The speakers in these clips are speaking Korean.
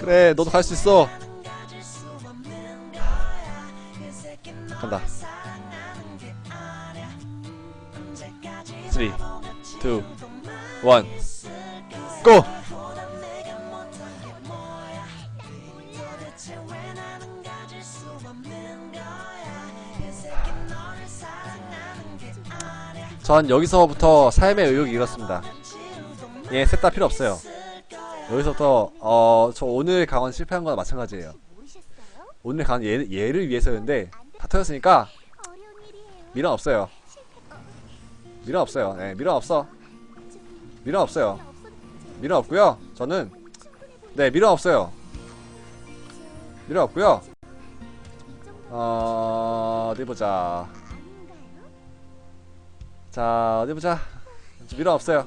그래 너도 갈 수 있어 간다 3 2 1 고! 전 여기서부터 삶의 의욕이 잃었습니다. 예, 셋 다 필요 없어요. 여기서부터 어, 저 오늘 강원 실패한 거나 마찬가지예요. 오늘 강원 얘, 얘를 위해서였는데 다 터졌으니까 미련 없어요. 미련 없어요. 네, 미련 없어. 미련 없어요. 미련 없고요. 저는 네, 미련 없어요. 미련 없고요. 어, 어디 보자. 자, 어디 보자. 미련 없어요.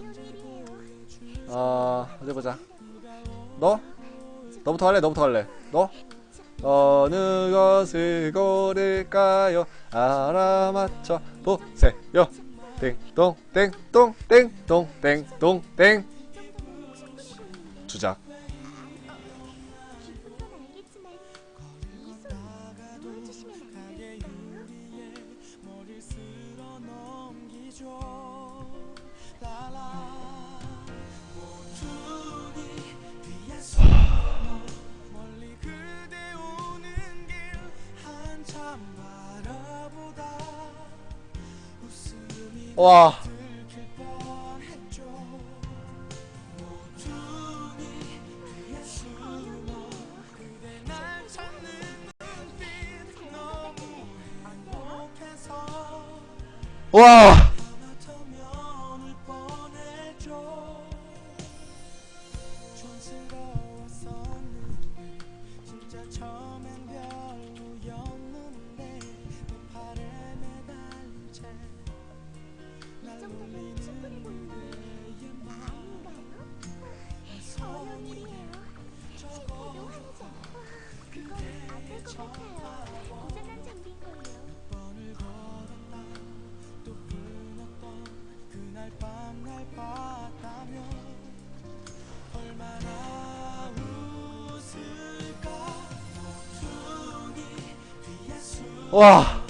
어, 어디 보자. 너? 너부터 할래? 너부터 할래? 너? 어느 것을 고를까요? 알아맞혀 보세요. 땡동 땡동 땡동 땡동 땡. 주작. 기쁜 와. 와. 아닌가요? 실패도 하지 않고 그건 안될 것 같아요. 고장난 장비인 걸요. 와.